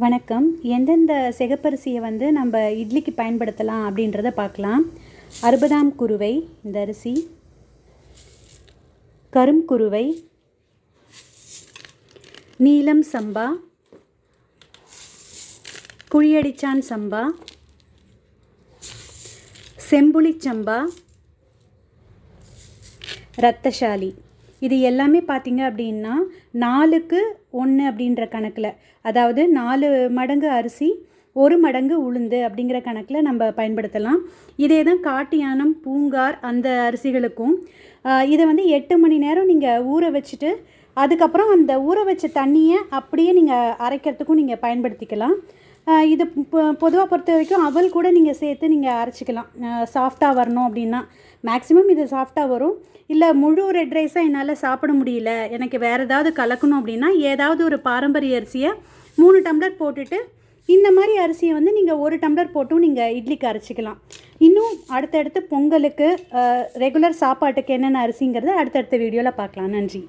வணக்கம். எந்தெந்த சிகப்பரிசியை வந்து நம்ம இட்லிக்கு பயன்படுத்தலாம் அப்படின்றத பார்க்கலாம். அறுபதாம் குருவை இந்த அரிசி. கரும் குருவை. நீலம் சம்பா. குழியடிச்சான் சம்பா. செம்புளிச்சம்பா ரத்தசாலி இது எல்லாமே பார்த்தீங்க அப்படின்னா நாலுக்கு ஒன்று அப்படின்ற கணக்கில். அதாவது நாலு மடங்கு அரிசி ஒரு மடங்கு உளுந்து அப்படிங்கிற கணக்கில் நம்ம பயன்படுத்தலாம். இதே தான் காட்டியானம் பூங்கார் அந்த அரிசிகளுக்கும். இதை வந்து எட்டு மணி நேரம் நீங்கள் ஊற வச்சுட்டு அதுக்கப்புறம் அந்த ஊற வச்ச தண்ணியை அப்படியே நீங்கள் அரைக்கிறதுக்கும் நீங்கள் பயன்படுத்திக்கலாம். இது பொதுவாக பொறுத்த வரைக்கும் அவல் கூட நீங்கள் சேர்த்து நீங்கள் அரைச்சிக்கலாம். சாஃப்டாக வரணும் அப்படின்னா. மேக்ஸிமம் இது சாஃப்டாக வரும். இல்லை முழு ரெட் ரைஸாக என்னால் சாப்பிட முடியல. எனக்கு வேறு ஏதாவது கலக்கணும் அப்படின்னா ஏதாவது ஒரு பாரம்பரிய அரிசியை மூணு டம்ளர் போட்டுட்டு இந்த மாதிரி அரிசியை வந்து நீங்கள் ஒரு டம்ளர் போட்டும் நீங்கள் இட்லிக்கு அரைச்சிக்கலாம். இன்னும் அடுத்தடுத்து பொங்கலுக்கு ரெகுலர் சாப்பாட்டுக்கு என்னென்ன அரிசிங்கிறத அடுத்தடுத்த வீடியோவில் பார்க்கலாம். நன்றி.